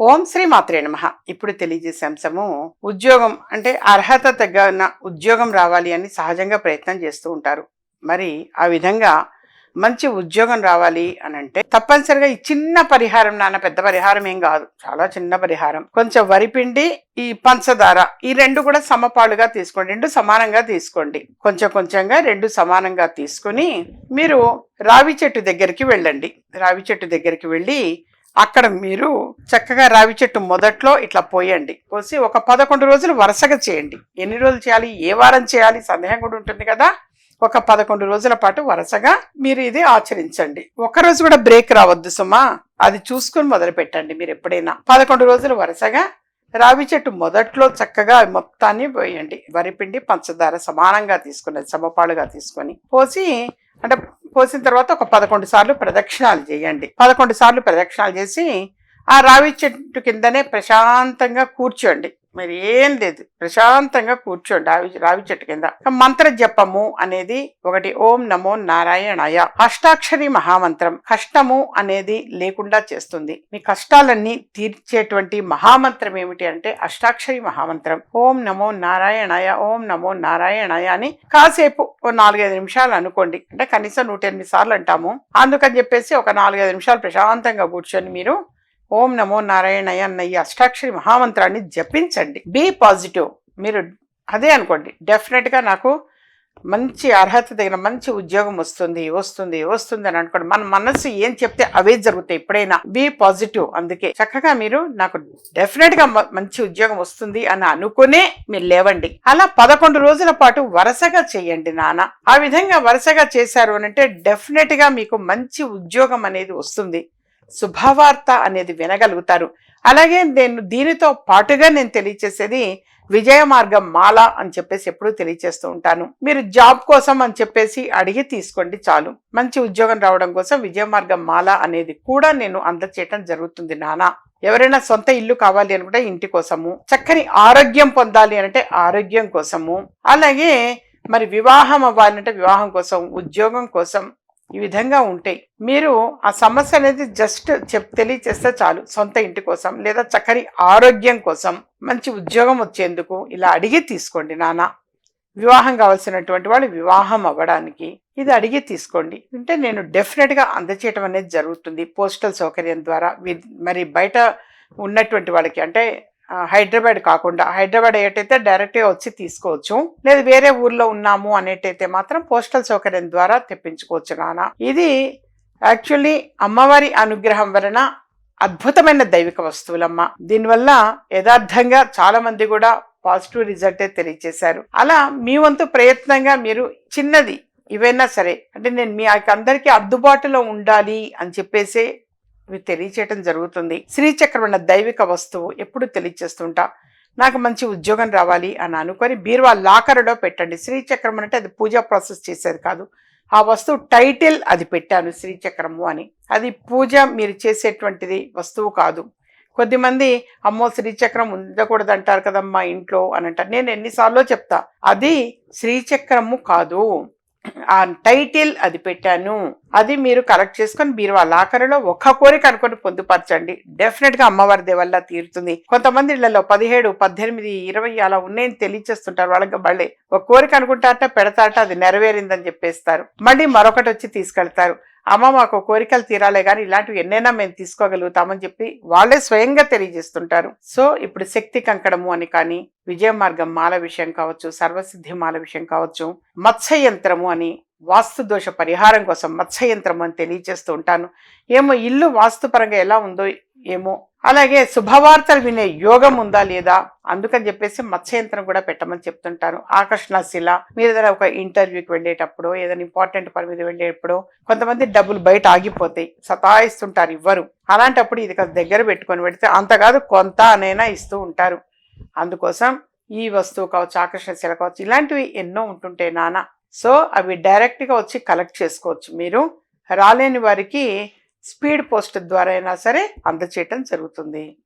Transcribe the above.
ఓం శ్రీ మాత్రే నమ. ఇప్పుడు తెలియజేసే అంశము ఉద్యోగం. అంటే అర్హత తగ్గన ఉద్యోగం రావాలి అని సహజంగా ప్రయత్నం చేస్తూ ఉంటారు. మరి ఆ విధంగా మంచి ఉద్యోగం రావాలి అని అంటే తప్పనిసరిగా ఈ చిన్న పరిహారం నాన్న పెద్ద పరిహారం ఏం కాదు. చాలా చిన్న పరిహారం. కొంచెం వరిపిండి ఈ పంచదార ఈ రెండు కూడా సమపాలుగా తీసుకోండి. రెండు సమానంగా తీసుకోండి. కొంచెం కొంచెంగా రెండు సమానంగా తీసుకుని మీరు రావి చెట్టు దగ్గరికి వెళ్ళండి. రావి చెట్టు దగ్గరికి వెళ్ళి అక్కడ మీరు చక్కగా రావి చెట్టు మొదట్లో ఇట్లా పోయండి. పోసి ఒక పదకొండు రోజులు వరుసగా చేయండి. ఎన్ని రోజులు చేయాలి? ఏ వారం చేయాలి? సందేహం కూడా ఉంటుంది కదా. ఒక పదకొండు రోజుల పాటు వరుసగా మీరు ఇది ఆచరించండి. ఒక రోజు కూడా బ్రేక్ రావద్దు సుమా. అది చూసుకుని మొదలు పెట్టండి మీరు ఎప్పుడైనా. పదకొండు రోజులు వరుసగా రావి చెట్టు మొదట్లో చక్కగా మొత్తాన్ని పోయండి వరిపిండి పంచదార సమానంగా తీసుకుని సమపాలుగా తీసుకొని పోసి అంటే పోసిన తర్వాత ఒక పదకొండు సార్లు ప్రదక్షిణాలు చేయండి. పదకొండు సార్లు ప్రదక్షిణాలు చేసి ఆ రావి చెట్టు కిందనే ప్రశాంతంగా కూర్చోండి. మరి ఏం లేదు. ప్రశాంతంగా కూర్చోండి. రావి రావి చెట్టు కింద. మంత్ర జపము అనేది ఒకటి. ఓం నమో నారాయణాయ. అష్టాక్షరి మహామంత్రం. కష్టము అనేది లేకుండా చేస్తుంది. మీ కష్టాలన్నీ తీర్చేటువంటి మహామంత్రం ఏమిటి అంటే అష్టాక్షరి మహామంత్రం. ఓం నమో నారాయణాయ ఓం నమో నారాయణాయ అని కాసేపు ఓ నాలుగైదు నిమిషాలు అనుకోండి. అంటే కనీసం నూట ఎనిమిది సార్లు అంటాము. అందుకని చెప్పేసి ఒక నాలుగైదు నిమిషాలు ప్రశాంతంగా కూర్చొని మీరు ఓం నమో నారాయణయ్య అన్న ఈ అష్టాక్షరి మహామంత్రాన్ని జపించండి. బీ పాజిటివ్ మీరు అదే అనుకోండి. డెఫినెట్గా నాకు మంచి అర్హత తగిన మంచి ఉద్యోగం వస్తుంది వస్తుంది వస్తుంది అని అనుకోండి. మన మనసు ఏం చెప్తే అవే జరుగుతాయి ఎప్పుడైనా. బీ పాజిటివ్ అందుకే చక్కగా మీరు నాకు డెఫినెట్గా మంచి ఉద్యోగం వస్తుంది అని అనుకునే మీరు లేవండి. అలా పదకొండు రోజుల పాటు వరుసగా చేయండి నాన్న. ఆ విధంగా వరుసగా చేశారు అని అంటే డెఫినెట్గా మీకు మంచి ఉద్యోగం అనేది వస్తుంది. శుభవార్త అనేది వినగలుగుతారు. అలాగే నేను దీనితో పాటుగా నేను తెలియచేసేది విజయ మార్గం మాల అని చెప్పేసి ఎప్పుడూ తెలియచేస్తూ ఉంటాను. మీరు జాబ్ కోసం అని చెప్పేసి అడిగి తీసుకోండి చాలు. మంచి ఉద్యోగం రావడం కోసం విజయ మార్గం మాల అనేది కూడా నేను అందచేయటం జరుగుతుంది నానా. ఎవరైనా సొంత ఇల్లు కావాలి అనుకుంటే ఇంటి కోసము చక్కని ఆరోగ్యం పొందాలి అంటే ఆరోగ్యం కోసము అలాగే మరి వివాహం అవ్వాలంటే వివాహం కోసం ఉద్యోగం కోసం ఈ విధంగా ఉంటాయి మీరు ఆ సమస్య అనేది జస్ట్ చెప్ తెలియచేస్తే చాలు. సొంత ఇంటి కోసం లేదా చక్కని ఆరోగ్యం కోసం మంచి ఉద్యోగం వచ్చేందుకు ఇలా అడిగి తీసుకోండి నాన్న. వివాహం కావాల్సినటువంటి వాళ్ళు వివాహం అవ్వడానికి ఇది అడిగి తీసుకోండి. అంటే నేను డెఫినెట్గా అందచేయటం అనేది జరుగుతుంది. పోస్టల్ సౌకర్యం ద్వారా. వి- మరి బయట ఉన్నటువంటి వాళ్ళకి అంటే హైదరాబాద్ కాకుండా హైదరాబాద్ ఏటైతే డైరెక్ట్గా వచ్చి తీసుకోవచ్చు. లేదు వేరే ఊర్లో ఉన్నాము అనేటైతే మాత్రం పోస్టల్ సౌకర్యం ద్వారా తెప్పించుకోవచ్చు నాన్న. ఇది యాక్చువల్లీ అమ్మవారి అనుగ్రహం వలన అద్భుతమైన దైవిక వస్తువులమ్మ. దీనివల్ల యథార్థంగా చాలా మంది కూడా పాజిటివ్ రిజల్టే తెలియజేశారు అలా మీ వంతు ప్రయత్నంగా మీరు చిన్నది ఇవైనా సరే అంటే నేను మీ అందరికీ అందుబాటులో ఉండాలి అని చెప్పేసి ఇవి తెలియచేయటం జరుగుతుంది. శ్రీచక్రం అన్న దైవిక వస్తువు ఎప్పుడు తెలియచేస్తుంటా నాకు మంచి ఉద్యోగం రావాలి అని అనుకొని బీరువా లాకరులో పెట్టండి. శ్రీచక్రం అంటే అది పూజా ప్రాసెస్ చేసేది కాదు. ఆ వస్తువు టైటిల్ అది పెట్టాను శ్రీచక్రము అని. అది పూజ మీరు చేసేటువంటిది వస్తువు కాదు. కొద్దిమంది అమ్మో శ్రీచక్రం ఉండకూడదు అంటారు కదమ్మా ఇంట్లో అని అంటారు. నేను ఎన్నిసార్లు చెప్తా. అది శ్రీచక్రము కాదు. ఆ టైటిల్ అది పెట్టాను. అది మీరు కలెక్ట్ చేసుకొని బీరువా లాకర్లో ఒక్క కోరిక అనుకుని పొందుపరచండి. డెఫినెట్గా అమ్మవారి దేవల్ల తీరుతుంది. కొంతమంది ఇళ్ళలో పదిహేడు పద్దెనిమిది ఇరవై అలా ఉన్నాయని తెలియచేస్తుంటారు. వాళ్ళకి మళ్ళీ ఒక కోరిక అనుకుంటారట పెడతారట అది నెరవేరిందని చెప్పేస్తారు. మళ్ళీ మరొకటి వచ్చి తీసుకెళ్తారు. అమ్మ మాకు కోరికలు తీరాలే కానీ ఇలాంటివి ఎన్నైనా మేము తీసుకోగలుగుతామని చెప్పి వాళ్ళే స్వయంగా తెలియజేస్తుంటారు. సో ఇప్పుడు శక్తి కంకణము అని కానీ విజయ మార్గం మాల విషయం కావచ్చు సర్వసిద్ధి మాల విషయం కావచ్చు మత్స్య యంత్రము అని వాస్తు దోష పరిహారం కోసం మత్స్య యంత్రం అని తెలియజేస్తూ ఉంటాను. ఏమో ఇల్లు వాస్తుపరంగా ఎలా ఉందో ఏమో. అలాగే శుభవార్తలు వినే యోగం ఉందా లేదా? అందుకని చెప్పేసి మత్స్య యంత్రం కూడా పెట్టమని చెప్తుంటాను. ఆకర్షణ శిల మీరు ఏదైనా ఒక ఇంటర్వ్యూకి వెళ్ళేటప్పుడు ఏదైనా ఇంపార్టెంట్ పని మీద వెళ్ళేటప్పుడు కొంతమంది డబ్బులు బయట ఆగిపోతాయి సతాయిస్తుంటారు ఇవ్వరు అలాంటప్పుడు ఇది కాస్త దగ్గర పెట్టుకొని పెడితే అంత కాదు కొంత అనైనా ఇస్తూ ఉంటారు. అందుకోసం ఈ వస్తువు కావచ్చు ఆకర్షణ శిల కావచ్చు ఇలాంటివి ఎన్నో ఉంటుంటే నాన్న సో అవి డైరెక్ట్గా వచ్చి కలెక్ట్ చేసుకోవచ్చు మీరు. రాలేని వారికి స్పీడ్ పోస్ట్ ద్వారా అయినా సరే అందచేయటం జరుగుతుంది.